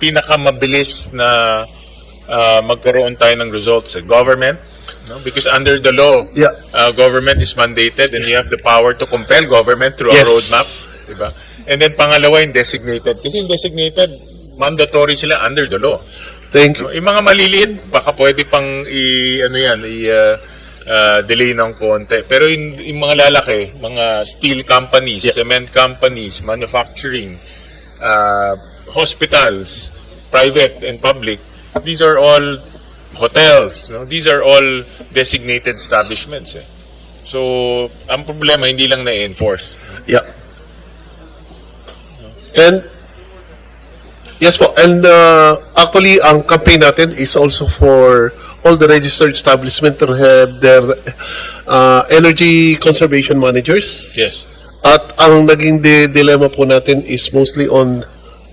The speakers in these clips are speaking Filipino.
pinakamabilis na ah, magkaroon tayo ng results? Eh? Government? No? Because under the law, Yeah. uh, government is mandated and you have the power to compel government through Yes. a roadmap. Diba? And then pangalawa, yung designated. Kasi yung designated, mandatory sila under the law. Thank you. No? Yung mga maliliit, baka pwede pang i, ano yan, i, uh, uh, delay ng konti. Pero yung, yung mga lalaki, mga steel companies, Yeah. cement companies, manufacturing, uh, hospitals, private and public, these are all hotels. No? These are all designated establishments. Eh. So, ang problema, hindi lang na-enforce. Yeah. And yes po, and uh, actually ang campaign natin is also for all the registered establishment to have their uh, energy conservation managers. Yes. At ang naging di- dilemma po natin is mostly on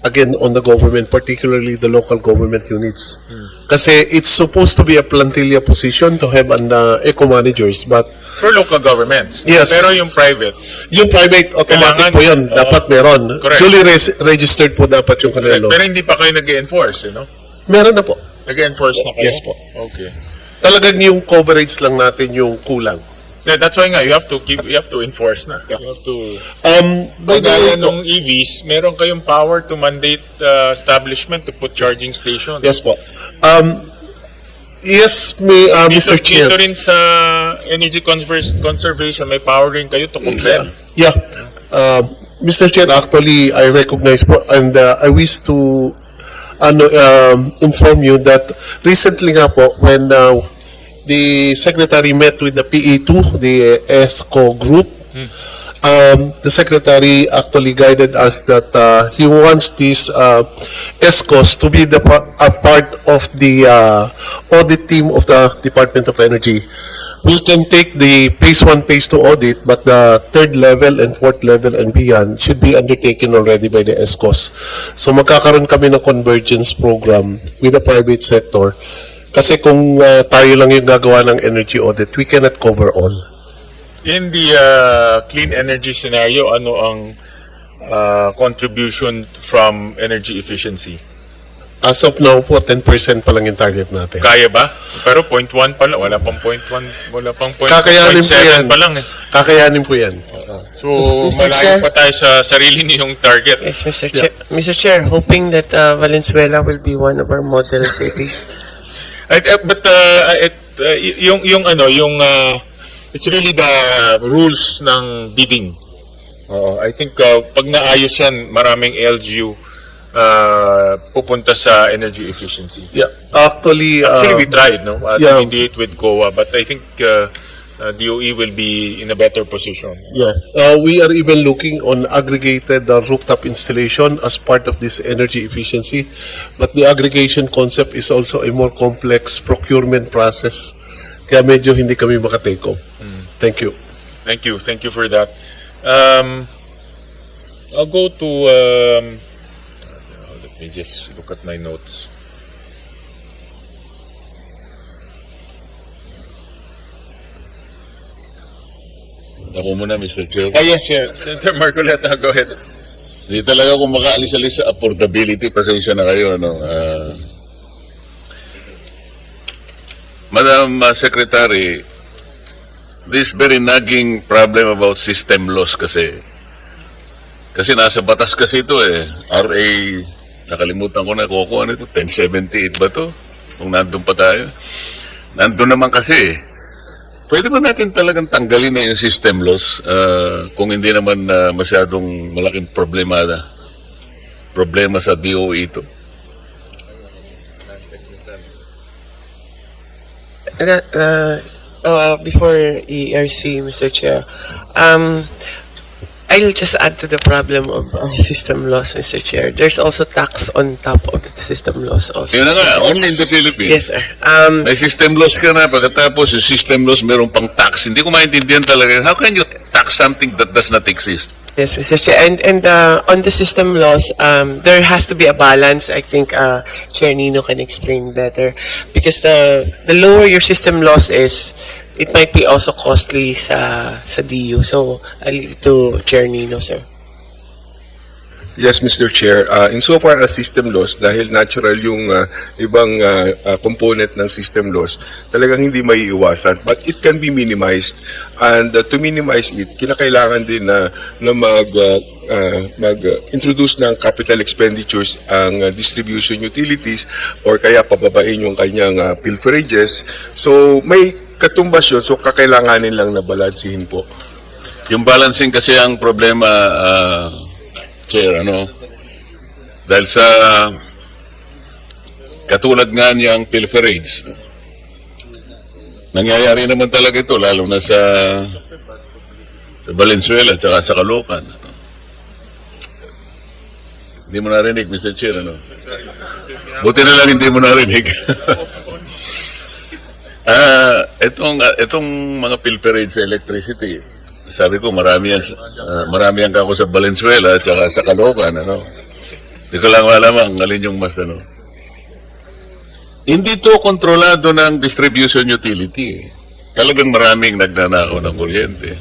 again on the government, particularly the local government units. Kasi it's supposed to be a plantilla position to have an uh, eco managers, but For local governments. Yes. Pero yung private, yung private automatic Kailangan, po yun, oo. dapat meron. Correct. Duly res- registered po dapat yung kanila. pero hindi pa kayo nag-enforce, you know? Meron na po. Nag-enforce na kayo? Yes po. Okay. Talagang yung coverage lang natin yung kulang. Yeah, that's why nga, you have to keep, you have to enforce na. You have to, Um, by the way, Kagaya nung EVs, meron kayong power to mandate uh, establishment to put charging stations. yes po. Um, yes, may, uh, Dito, Mr. Chair. dito rin sa energy conservation, may power rin kayo to compel. Yeah. Uh, Mr. Chair, actually, I recognize po, and uh, I wish to ano, um, inform you that recently nga po, when uh, the Secretary met with the PE2, the ESCO group, um, the Secretary actually guided us that uh, he wants these uh, ESCOs to be the a part of the uh, audit team of the Department of Energy we can take the phase one, phase two audit, but the third level and fourth level and beyond should be undertaken already by the ESCOs. So magkakaroon kami ng convergence program with the private sector. Kasi kung uh, tayo lang yung gagawa ng energy audit, we cannot cover all. In the uh, clean energy scenario, ano ang uh, contribution from energy efficiency? As of now po, 10% pa lang yung target natin. Kaya ba? Pero 0.1 pa lang, wala pang 0.1, wala pang 0.7 Kakayanin po yan. pa lang eh. Kakayanin po yan. So, Mr. malayo Chair. pa tayo sa sarili niyong target. Yes, Mr. Chair. Mr. Chair, hoping that uh, Valenzuela will be one of our model cities. I- I- but uh, it, uh, yung yung ano, yung uh, it's really the rules ng bidding. Oo, I think uh, pag naayos yan, maraming LGU uh, pupunta sa energy efficiency. Yeah. Actually, uh, Actually, we tried, no? Uh, yeah. to mediate with COA, but I think uh, uh, DOE will be in a better position. Yeah, uh, we are even looking on aggregated uh, rooftop installation as part of this energy efficiency. But the aggregation concept is also a more complex procurement process. Kaya medyo hindi kami makatake off. Thank you. Thank you. Thank you for that. Um, I'll go to. Um, let me just look at my notes. Ako muna, Mr. Chair. Ah, yes, yeah. Senator Marcoleta, go ahead. Hindi talaga ako makaalis-alis sa affordability. Pasensya na kayo. Ano? Ah, Madam uh, Secretary, this very nagging problem about system loss kasi. Kasi nasa batas kasi ito eh. RA, nakalimutan ko na kung ano ito, 1078 ba to? Kung nandun pa tayo. Nandun naman kasi eh. Pwede ba natin talagang tanggalin na yung system loss ah, kung hindi naman ah, masyadong malaking problema na problema sa DOE ito? Uh, uh, uh, before ERC, Mr. Chair, um, I'll just add to the problem of uh, system loss, Mr. Chair. There's also tax on top of the system loss also. Yun na nga, only in the Philippines. Yes, sir. Um, May system loss ka na, pagkatapos yung system loss meron pang tax. Hindi ko maintindihan talaga. How can you tax something that does not exist? Yes, Mr. Chair. And, and uh, on the system laws, um, there has to be a balance. I think uh, Chair Nino can explain better. Because the, the lower your system loss is, it might be also costly sa, sa DU. So, I'll leave to Chair Nino, sir. Yes, Mr. Chair. Uh, insofar as system loss, dahil natural yung uh, ibang uh, uh, component ng system loss, talagang hindi may iwasan. But it can be minimized. And uh, to minimize it, kinakailangan din na, na mag, uh, uh, mag-introduce ng capital expenditures ang uh, distribution utilities or kaya pababain yung kanyang uh, pilferages. So may katumbas yun, so kakailanganin lang na balansihin po. Yung balancing kasi ang problema, ah, Chair, ano? Dahil sa katulad nga niyang pilferage, nangyayari naman talaga ito, lalo na sa, sa Valenzuela at sa Caloocan. Hindi mo narinig, Mr. Chair, ano? Buti na lang hindi mo narinig. Ah, itong itong mga pilferage sa electricity. Sabi ko marami yan ah, marami yan kako sa Valenzuela at sa Caloocan, ano. Hindi ko lang malamang alin yung mas ano. Hindi to kontrolado ng distribution utility. eh. Talagang maraming nagnanakaw ng kuryente.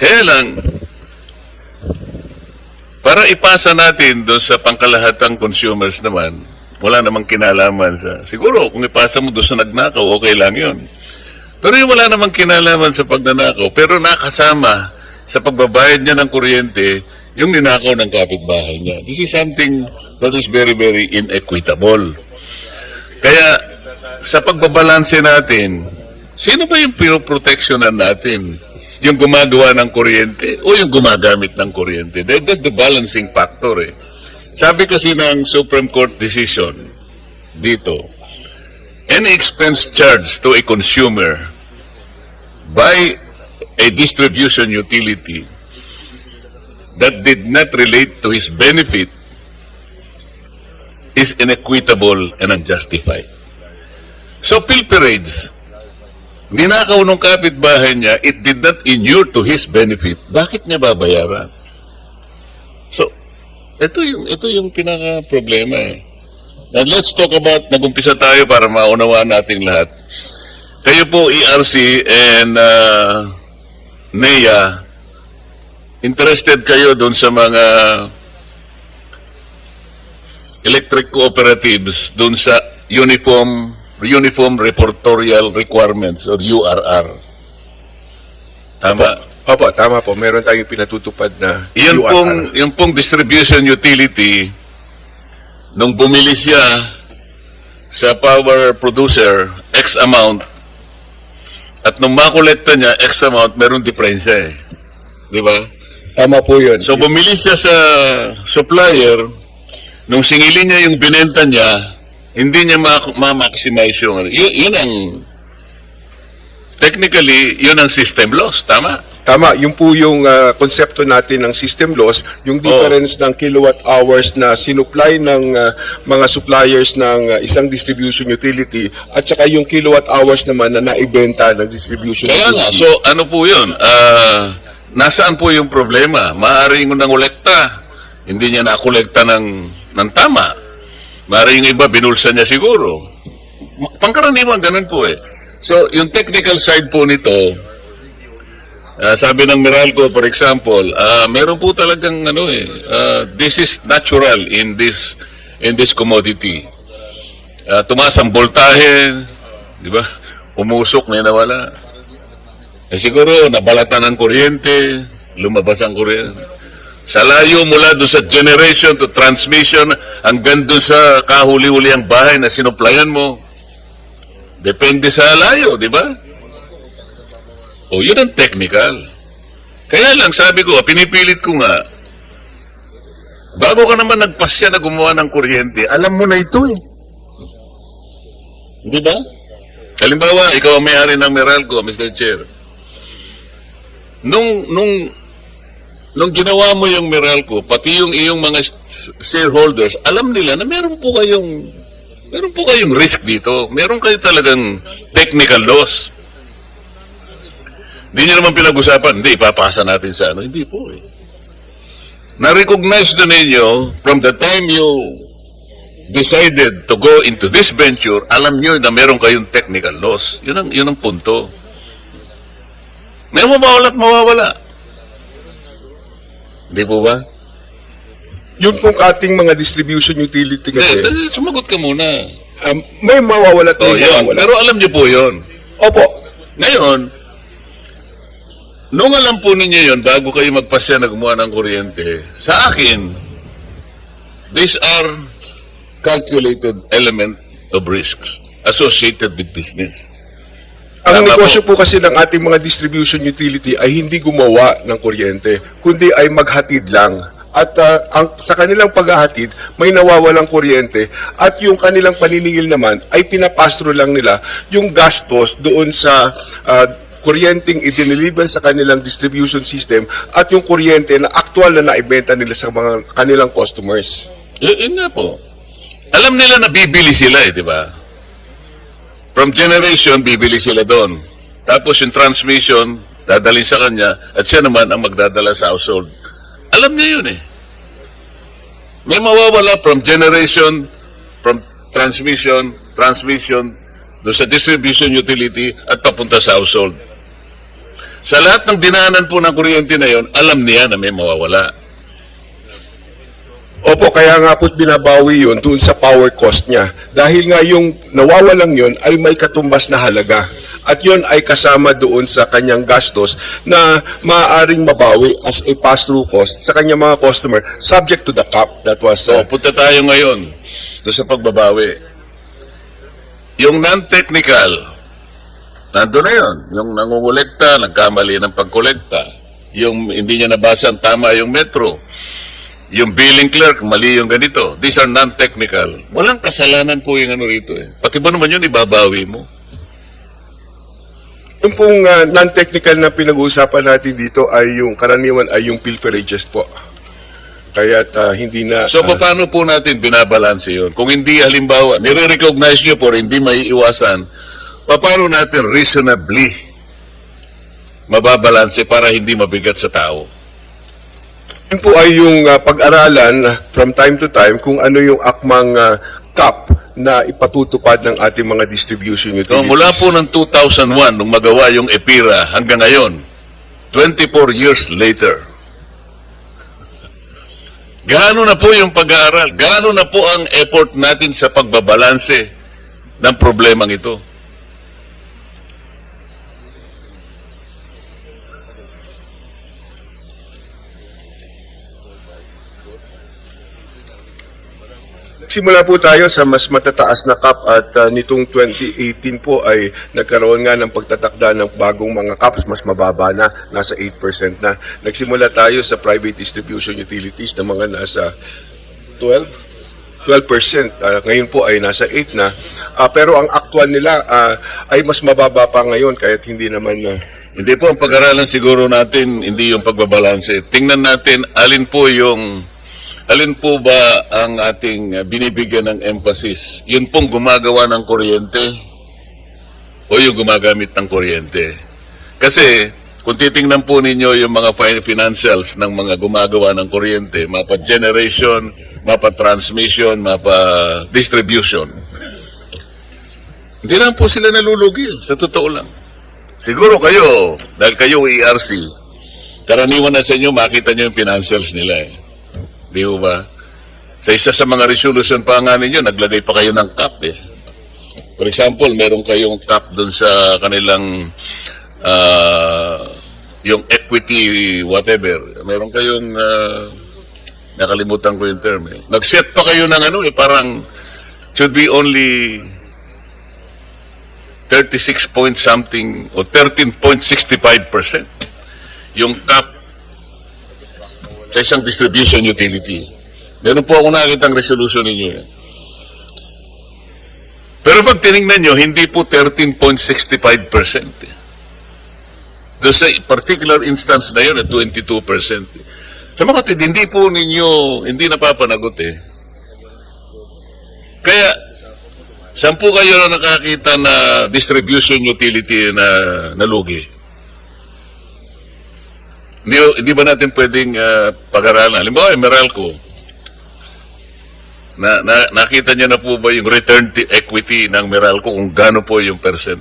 Kaya lang, para ipasa natin doon sa pangkalahatang consumers naman, wala namang kinalaman sa... Siguro, kung ipasa mo doon sa nagnakaw, okay lang yun. Pero yung wala namang kinalaman sa pagnanakaw, pero nakasama sa pagbabayad niya ng kuryente, yung ninakaw ng kapitbahay niya. This is something that is very, very inequitable. Kaya, sa pagbabalanse natin, sino ba yung pinoproteksyonan natin? Yung gumagawa ng kuryente o yung gumagamit ng kuryente? That- That's the balancing factor eh. Sabi kasi ng Supreme Court decision dito, any expense charged to a consumer by a distribution utility that did not relate to his benefit is inequitable and unjustified. So, pilferage, ninakaw ng kapitbahay niya, it did not inure to his benefit. Bakit niya babayaran? Ito yung, ito yung pinaka-problema eh. And let's talk about, nag-umpisa tayo para maunawaan nating lahat. Kayo po, ERC and uh, NEA, interested kayo doon sa mga electric cooperatives doon sa uniform uniform reportorial requirements or URR. Tama? Opo, tama po. Meron tayong pinatutupad na Yun URR. pong, yung pong distribution utility, nung bumili siya sa power producer, X amount, at nung makolekta niya, X amount, meron diferensya eh. Di ba? Tama po yun. So bumili siya sa supplier, nung singilin niya yung binenta niya, hindi niya ma- ma-maximize yung... Yun, yun ang... Technically, yun ang system loss. Tama? Tama, yung po yung ah, konsepto natin ng system loss, yung difference ng kilowatt hours na sinupply ng ah, mga suppliers ng ah, isang distribution utility at saka yung kilowatt hours naman na naibenta ng distribution Kaya nga, utility. so ano po yun? Ah, nasaan po yung problema? Maaaring ng kolekta. Hindi niya nakolekta ng, ng tama. Maaaring yung iba, binulsa niya siguro. Pangkaraniwan, ganun po eh. So, yung technical side po nito, ah, sabi ng Meralco, for example, ah, meron po talagang ano eh, ah, this is natural in this in this commodity. Ah, tumaas ang voltahe, di ba? Umusok, may nawala. Eh siguro, nabalatan ng kuryente, lumabas ang kuryente. Sa layo mula doon sa generation to transmission, hanggang doon sa kahuli-huli ang bahay na sinuplayan mo. Depende sa layo, di ba? O, yun ang technical. Kaya lang, sabi ko, pinipilit ko nga, bago ka naman nagpasya na gumawa ng kuryente, alam mo na ito eh. Di ba? Halimbawa, ikaw ang may-ari ng Meralco, Mr. Chair. Nung, nung, nung ginawa mo yung Meralco, pati yung iyong mga shareholders, alam nila na meron po kayong, meron po kayong risk dito. Meron kayo talagang technical loss. Hindi nyo naman pinag-usapan, hindi, ipapasa natin sa ano. Hindi po eh. Na-recognize na ninyo from the time you decided to go into this venture, alam nyo na meron kayong technical loss. Yun ang, yun ang punto. May mawawala at mawawala. Di po ba? Yung kung ating mga distribution utility kasi, Hindi, sumagot ka muna. um, may mawawala at Oh, yun. mawawala. Pero alam niyo po yun. Opo, Ngayon, nung alam po ninyo yun, bago kayo magpasya na gumawa ng kuryente, sa akin, these are calculated element of risks associated with business. ang Tama negosyo po. kasi ng ating mga distribution utility ay hindi gumawa ng kuryente, kundi ay maghatid lang. At ah, ang, sa kanilang paghahatid, may nawawalang kuryente at yung kanilang paniningil naman ay pinapastro lang nila yung gastos doon sa ah, kuryenteng idiniliver sa kanilang distribution system at yung kuryente na aktual na naibenta nila sa mga kanilang customers. Y- yun nga po. Alam nila na bibili sila eh, di ba? From generation, bibili sila doon. Tapos yung transmission, dadalhin sa kanya, at siya naman ang magdadala sa household. Alam niya yun eh. May mawawala from generation, from transmission, transmission, doon sa distribution utility, at papunta sa household. Sa lahat ng dinaanan po ng kuryente na yon, alam niya na may mawawala. Opo, kaya nga po binabawi yun doon sa power cost niya. Dahil nga yung nawawalang yun ay may katumbas na halaga. At yun ay kasama doon sa kanyang gastos na maaaring mabawi as a pass-through cost sa kanyang mga customer subject to the cap that was So, uh, punta tayo ngayon doon sa pagbabawi. Yung non-technical, nandun na yun. Yung nangungulekta, nagkamali ng pagkolekta. Yung hindi niya nabasa ang tama yung metro. Yung billing clerk, mali yung ganito. These are non-technical. Walang kasalanan po yung ano rito eh. Pati ba naman yun, ibabawi mo? yung pong uh, non-technical na pinag-uusapan natin dito ay yung karaniwan ay yung pilferages po. Kaya hindi na So, uh, paano po natin binabalanse yun? Kung hindi, halimbawa, nire-recognize nyo po, hindi may iwasan, paano natin reasonably mababalanse para hindi mabigat sa tao? Yun po ay yung uh, pag-aralan from time to time kung ano yung akmang uh, cap na ipatutupad ng ating mga distribution So, utilities. mula po ng 2001, nung magawa yung EPIRA hanggang ngayon, 24 years later, gaano na po yung pag-aaral? Gaano na po ang effort natin sa pagbabalanse ng problemang ito? Simula po tayo sa mas matataas na cap at uh, nitong 2018 po ay nagkaroon nga ng pagtatakda ng bagong mga caps mas mababa na, nasa 8% na. Nagsimula tayo sa private distribution utilities na mga nasa 12 12%. Ah, ngayon po ay nasa 8 na. Ah, pero ang actual nila ah, ay mas mababa pa ngayon kahit hindi naman na Hindi po ang pag-aralan siguro natin, hindi yung pagbabalanse. Tingnan natin alin po yung alin po ba ang ating uh, binibigyan ng emphasis? Yun pong gumagawa ng kuryente o yung gumagamit ng kuryente? Kasi kung titingnan po ninyo yung mga fin- financials ng mga gumagawa ng kuryente, mapa generation, mapa transmission, mapa distribution, hindi lang po sila nalulugi, sa totoo lang. Siguro kayo, dahil kayo ERC, karaniwan na sa inyo, makita nyo yung financials nila eh. Di ba ba? Sa isa sa mga resolution pa nga ninyo, naglagay pa kayo ng cap eh. For example, meron kayong cap doon sa kanilang ah, yung equity whatever. Meron kayong ah, nakalimutan ko yung term eh. Nag-set pa kayo ng ano eh, parang should be only 36 point something o 13.65% yung cap sa isang distribution utility. Meron po ako nakitang resolution ninyo yan. Pero pag tinignan nyo, hindi po 13.65%. eh. Doon sa particular instance na yun, at 22%. eh. Sa mga kapatid, hindi po ninyo, hindi napapanagot eh. Kaya, saan po kayo na nakakita na distribution utility na nalugi? Hindi, hindi ba natin pwedeng ah, pag-aralan? Halimbawa, Meralco, na, na, nakita niyo na po ba yung return to equity ng Meralco kung gaano po yung percent?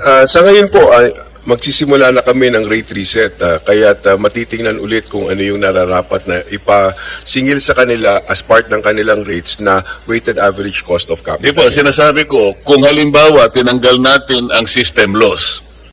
Ah, sa ngayon po, ay, magsisimula na kami ng rate reset. Uh, kaya matitingnan ulit kung ano yung nararapat na ipasingil sa kanila as part ng kanilang rates na weighted average cost of Di capital. po, sinasabi ko, kung halimbawa tinanggal natin ang system loss,